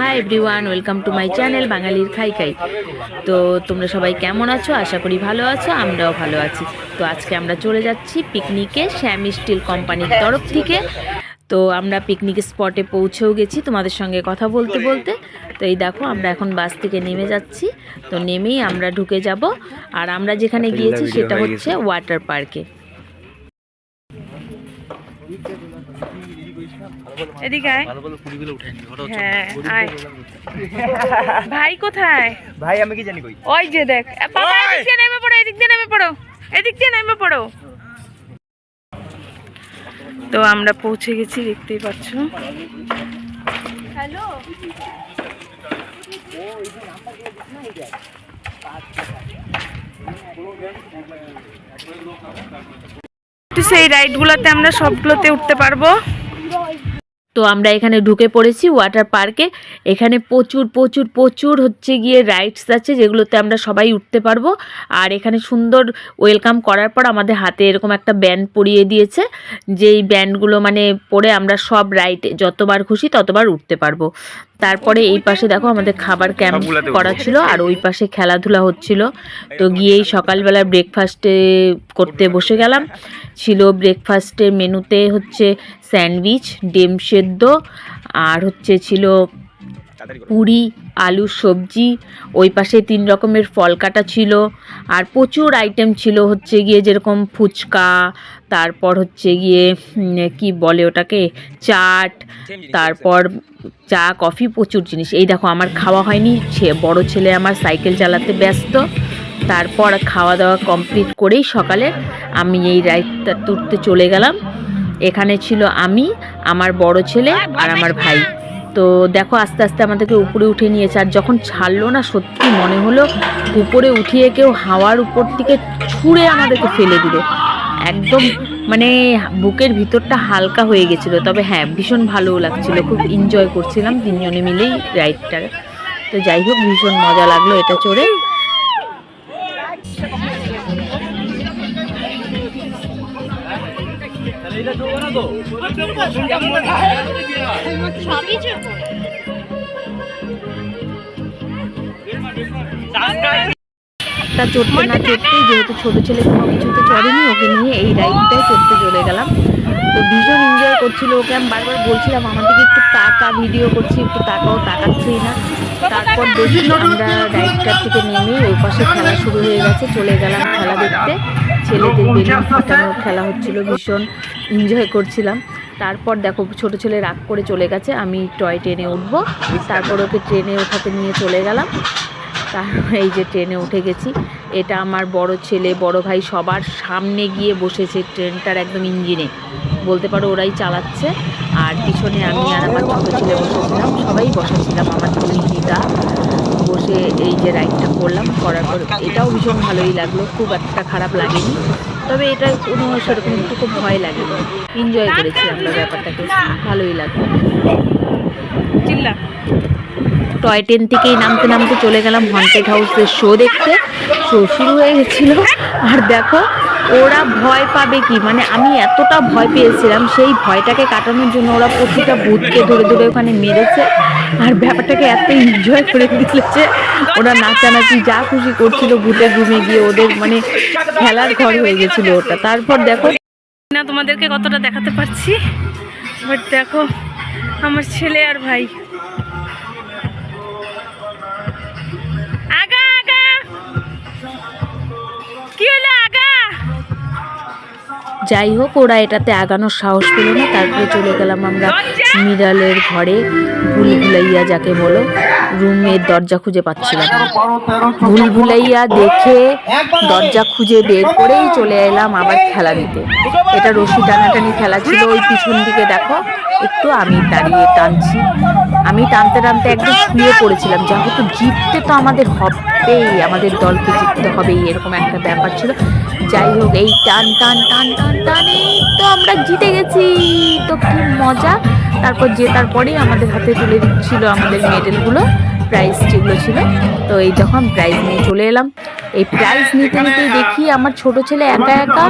Hi everyone welcome to my channel বাঙালির খাই খাই তো তোমরা সবাই কেমন আছো? আশা করি ভালো আছো আমরাও ভালো আছি। তো আজকে আমরা চলে যাচ্ছি পিকনিকে শ্যাম স্টিল কোম্পানির তরফ থেকে। তো আমরা পিকনিক স্পটে পৌঁছেও গেছি তোমাদের সঙ্গে কথা বলতে বলতে। তো এই দেখো আমরা এখন বাস থেকে নেমে যাচ্ছি। তো নেমেই আমরা ঢুকে যাব। আর আমরা যেখানে গিয়েছি সেটা হচ্ছে ওয়াটার পার্কে এদিকে আয়। ভালো ভালো কুড়িগুলো উঠে নি ওটা হচ্ছে হ্যাঁ আয়। ভাই কোথায়? ভাই আমি কি জানি কই? ওই যে দেখ বাবা এদিক দিয়ে নেমে পড়ো এদিক দিয়ে নেমে পড়ো এদিক দিয়ে নেমে পড়ো। তো আমরা পৌঁছে গেছি দেখতেই পাচ্ছ। হ্যালো। তো সেই রাইডগুলোতে আমরা সবগুলোতে উঠতে পারব। তো আমরা এখানে ঢুকে পড়েছি ওয়াটার পার্কে এখানে প্রচুর প্রচুর প্রচুর হচ্ছে গিয়ে রাইডস আছে যেগুলোতে আমরা সবাই উঠতে পারব। আর এখানে সুন্দর ওয়েলকাম করার পর আমাদের হাতে এরকম একটা ব্যান্ড পরিয়ে দিয়েছে, যেই ব্যান্ডগুলো মানে পরে আমরা সব রাইড যতবার খুশি ততবার উঠতে পারব। তারপরে এই পাশে দেখো আমাদের খাবার ক্যাম্প করা ছিল আর ওই পাশে খেলাধুলা হচ্ছিল। তো গিয়েই সকালবেলা ব্রেকফাস্টে করতে বসে গেলাম। ছিল ব্রেকফাস্টের মেনুতে হচ্ছে স্যান্ডউইচ ডিম সেদ্ধ আর হচ্ছে ছিল পুরি আলুর সবজি ওই পাশে তিন রকমের ফল কাটা ছিল। আর প্রচুর আইটেম ছিল হচ্ছে গিয়ে যেরকম ফুচকা তারপর হচ্ছে গিয়ে কি বলে ওটাকে চাট তারপর চা কফি প্রচুর জিনিস। এই দেখো আমার খাওয়া হয়নি। ছে- বড় ছেলে আমার সাইকেল চালাতে ব্যস্ত। তারপর খাওয়া দাওয়া কমপ্লিট করেই সকালে আমি এই রাইডটা তুলতে চলে গেলাম। এখানে ছিল আমি আমার বড় ছেলে আর আমার ভাই। তো দেখো আস্তে আস্তে আমাদেরকে উপরে উঠে নিয়েছে। আর যখন ছাড়লো না, সত্যি মনে হলো উপরে উঠিয়ে কেউ হাওয়ার উপর থেকে ছুঁড়ে আমাদেরকে ফেলে দিল। একদম মানে বুকের ভিতরটা হালকা হয়ে গেছিল। তবে হ্যাঁ ভীষণ ভালো লাগছিল। খুব এনজয় করছিলাম তিনজনে মিলেই রাইডটা তো যাই হোক, ভীষণ মজা লাগল এটা চড়ে। তা। চড়তে না চড়তেই যেহেতু ছোট ছেলে কোনো কিছুতে চড়েনি ওকে নিয়ে এই রাইডটাই চড়তে চলে গেলাম। তো ভীষণ এনজয় করছিল ওকে। আমি বারবার বলছিলাম আমার দিকে একটু টাকা ভিডিও করছি একটু টাকাও তাকাচ্ছেই না। তারপর দেখি আমরা রাইডটার থেকে নেমেই ওই পাশে খেলা শুরু হয়ে গেছে চলে গেলাম খেলা দেখতে। ছেলেদের বেলুন ফাটানোর খেলা হচ্ছিল ভীষণ এনজয় করছিলাম। তারপর দেখো ছোট ছেলে রাগ করে চলে গেছে আমি টয় ট্রেনে উঠবো। তারপর ওকে ট্রেনে ওঠাতে নিয়ে চলে গেলাম। তারপর এই যে ট্রেনে উঠে গেছি। এটা আমার বড় ছেলে বড় ভাই সবার সামনে গিয়ে বসেছে ট্রেনটার একদম ইঞ্জিনে। বলতে পারো ওরাই চালাচ্ছে। আর পিছনে আমি আর আমার ছোটো ছেলে বসেছিলাম সবাই বসেছিলাম আমার দুই দিদা। বসে এই যে রাইডটা করলাম, করার পর এটাও ভীষণ ভালোই লাগল, খুব একটা খারাপ লাগেনি। তবে এটা কোনো সেরকম একটু খুব ভয় লাগেনি। এনজয় করেছি আমরা ব্যাপারটাকে, ভালোই লাগল। চিল্লা। টয় ট্রেন থেকেই নামতে নামতে চলে গেলাম হন্টেড হাউসের শো দেখতে। শো শুরু হয়ে গেছিল। আর দেখো, ওরা ভয় পাবে কি? মানে আমি এতটা ভয় পেয়েছিলাম, সেই ভয়টাকে কাটানোর জন্য ওরা প্রতিটা ভূতকে ধরে ধরে ওখানে মেরেছে। আর ব্যাপারটাকে এত এনজয় করে দিয়েছে ওরা নাচানাচি যা খুশি করছিল ভূতের রুমে গিয়ে ওদের মানে খেলার ঘর হয়ে গেছিল ওটা। তারপর দেখো, না তোমাদেরকে কতটা দেখাতে পারছি বাট দেখো, আমার ছেলে আর ভাই। যাই হোক, ওরা এটাতে আগানোর সাহস পেল না, তারপরে চলে গেলাম আমরা মিরালের ঘরে ভুল ভুলাইয়া যাকে বলো, রুমের দরজা খুঁজে পাচ্ছিলাম। ভুল ভুলাইয়া দেখে দরজা খুঁজে বের করেই চলে এলাম আবার খেলা দিতে এটা রশি টানাটানি খেলা ছিল, ওই পিছন দিকে দেখো, একটু আমি দাঁড়িয়ে টানছি আমি টানতে টানতে একদম শুয়ে পড়েছিলাম। যেহেতু জিততে তো আমাদের হবেই, আমাদের দলকে জিততে হবেই, এরকম একটা ব্যাপার ছিল। যাই হোক, এই টান টান টান টান, টানে তো আমরা জিতে গেছি। তো খুব মজা। তারপর জেতার পরেই আমাদের হাতে তুলে দিচ্ছিল আমাদের মেডেলগুলো। প্রাইস যেগুলো ছিল তো এই যখন প্রাইজ নিয়ে চলে এলাম। এই প্রাইজ নিতে নিতে দেখি আমার ছোট ছেলে একা একা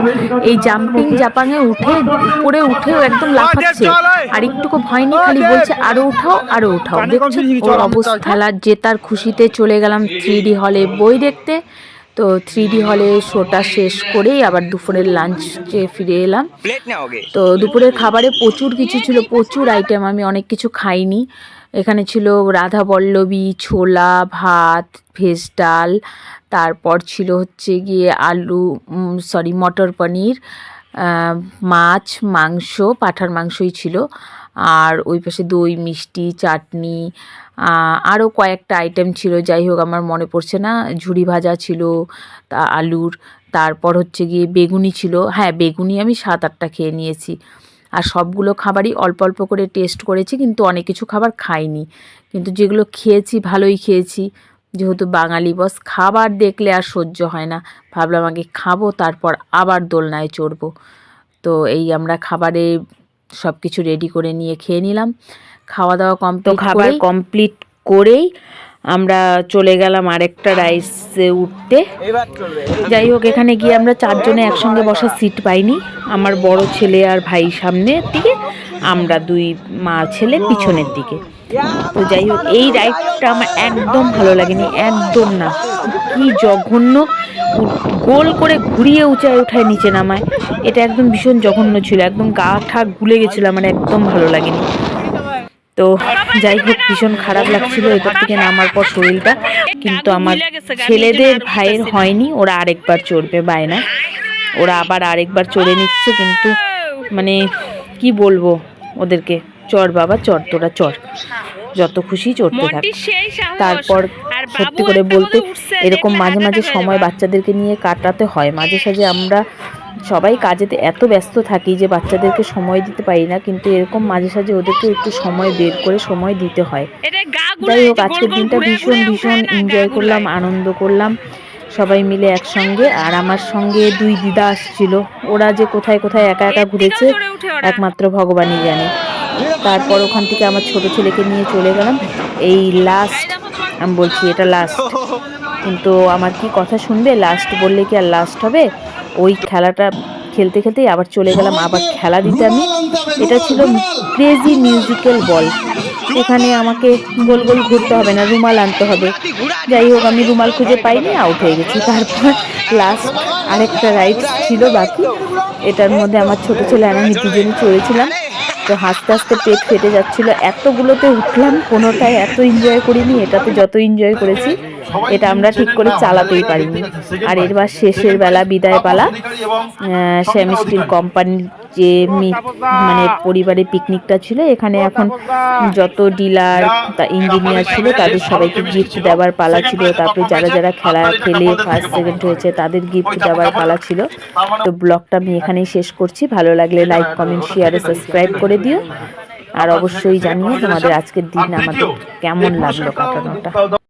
এই জাম্পিং জাপাঙে উঠে উপরে উঠেও একদম লাফাচ্ছে। আর একটুকু ভয় নেই খালি বলছে আরও উঠাও আরও উঠাও। দেখছি ওর অবস্থা জেতার খুশিতে চলে গেলাম থ্রি ডি হলে বই দেখতে। তো থ্রি ডি হলে শোটা শেষ করেই আবার দুপুরের লাঞ্চে ফিরে এলাম। তো দুপুরের খাবারে প্রচুর কিছু ছিল প্রচুর আইটেম আমি অনেক কিছু খাইনি। এখানে ছিল রাধা বল্লবী ছোলা, ভাত, ভেজ ডাল। তারপর ছিল হচ্ছে গিয়ে আলু সরি মটর পনির মাছ, মাংস, পাঠার মাংসই ছিল। আর ওই পাশে দই, মিষ্টি, চাটনি আরও কয়েকটা আইটেম ছিল। যাই হোক, আমার মনে পড়ছে না। ঝুড়ি ভাজা ছিল, তা আলুর। তারপর হচ্ছে গিয়ে বেগুনি ছিল। হ্যাঁ বেগুনি আমি সাত আটটা খেয়ে নিয়েছি। আর সবগুলো খাবারই অল্প অল্প করে টেস্ট করেছি কিন্তু অনেক কিছু খাবার খাইনি। কিন্তু যেগুলো খেয়েছি ভালোই খেয়েছি। যেহেতু বাঙালি বস খাবার দেখলে আর সহ্য হয় না। ভাবলাম আগে খাব তারপর আবার দোলনায় চড়বো। তো এই আমরা খাবারে সব কিছু রেডি করে নিয়ে খেয়ে নিলাম। খাওয়া দাওয়া কমপ্লিট খাবার কমপ্লিট করেই আমরা চলে গেলাম আরেকটা রাইসে উঠতে। যাই হোক এখানে গিয়ে আমরা চারজনে একসঙ্গে বসার সিট পাইনি। আমার বড় ছেলে আর ভাই সামনের দিকে আমরা দুই মা ছেলে পিছনের দিকে। তো যাই হোক এই রাইডটা আমার একদম ভালো লাগেনি একদম না। কি জঘন্য গোল করে ঘুরিয়ে উঁচায় উঠায় নিচে নামায়। এটা একদম ভীষণ জঘন্য ছিল একদম গা ঠা গুলে গেছিল আমার একদম ভালো লাগেনি। তো যাই হোক ভীষণ খারাপ লাগছিল এবার থেকে নামার পর শরীরটা। কিন্তু আমার ছেলেদের ভাইয়ের হয়নি ওরা আরেকবার চড়বে বায়না ওরা আবার আরেকবার চড়ে নিচ্ছে কিন্তু মানে কি বলব ওদেরকে চর বাবা চর তোরা চর। যত খুশি চড়তে থাক। তারপর সত্যি করে বলতে এরকম মাঝে মাঝে সময় বাচ্চাদেরকে নিয়ে কাটাতে হয়। মাঝে সাঝে আমরা সবাই কাজেতে এত ব্যস্ত থাকি যে বাচ্চাদেরকে সময় দিতে পারি না কিন্তু এরকম মাঝে সাঝে ওদেরকে একটু সময় বের করে সময় দিতে হয়। যাই হোক আজকের দিনটা ভীষণ ভীষণ এনজয় করলাম আনন্দ করলাম সবাই মিলে একসঙ্গে। আর আমার সঙ্গে দুই দিদা আসছিল ওরা যে কোথায় কোথায় একা একা ঘুরেছে। একমাত্র ভগবানই জানে। তারপর ওখান থেকে আমার ছোট ছেলেকে নিয়ে চলে গেলাম। এই লাস্ট আমি বলছি এটা লাস্ট কিন্তু আমার কি কথা শুনবে? লাস্ট বললে কি আর লাস্ট হবে? ওই খেলাটা খেলতে খেলতেই আবার চলে গেলাম, আবার খেলা দিতে আমি। এটা ছিল ক্রেজি মিউজিক্যাল বল এখানে আমাকে গোল গোল ঘুরতে হবে না, রুমাল আনতে হবে। যাই হোক, আমি রুমাল খুঁজে পাইনি আউট হয়ে গেছি। তারপর লাস্ট আরেকটা রাইড ছিল বাকি। এটার মধ্যে আমার ছোট ছেলে আর আমি দুজনই চড়েছিলাম। তো হাসতে হাসতে পেট ফেটে যাচ্ছিল। এতগুলোতে উঠলাম কোনোটাই এত এনজয় করিনি, এটাতে যত এনজয় করেছি। এটা আমরা ঠিক করে চালাতেই পারিনি। আর এরবার শেষের বেলা বিদায় পালা শ্যামি স্টিল কোম্পানির যে মানে পরিবারের পিকনিকটা ছিল এখানে এখন যত ডিলার তা ইঞ্জিনিয়ার ছিল তাদের সবাইকে গিফট দেওয়ার পালা ছিল তারপরে যারা যারা খেলা খেলে ফার্স্ট সেকেন্ড হয়েছে তাদের গিফট দেওয়ার পালা ছিল। তো ব্লগটা আমি এখানেই শেষ করছি। ভালো লাগলে লাইক কমেন্ট শেয়ার সাবস্ক্রাইব করে দিও। আর অবশ্যই জানিও তোমাদের আজকের দিন আমাদের কেমন লাগল কাটানোটা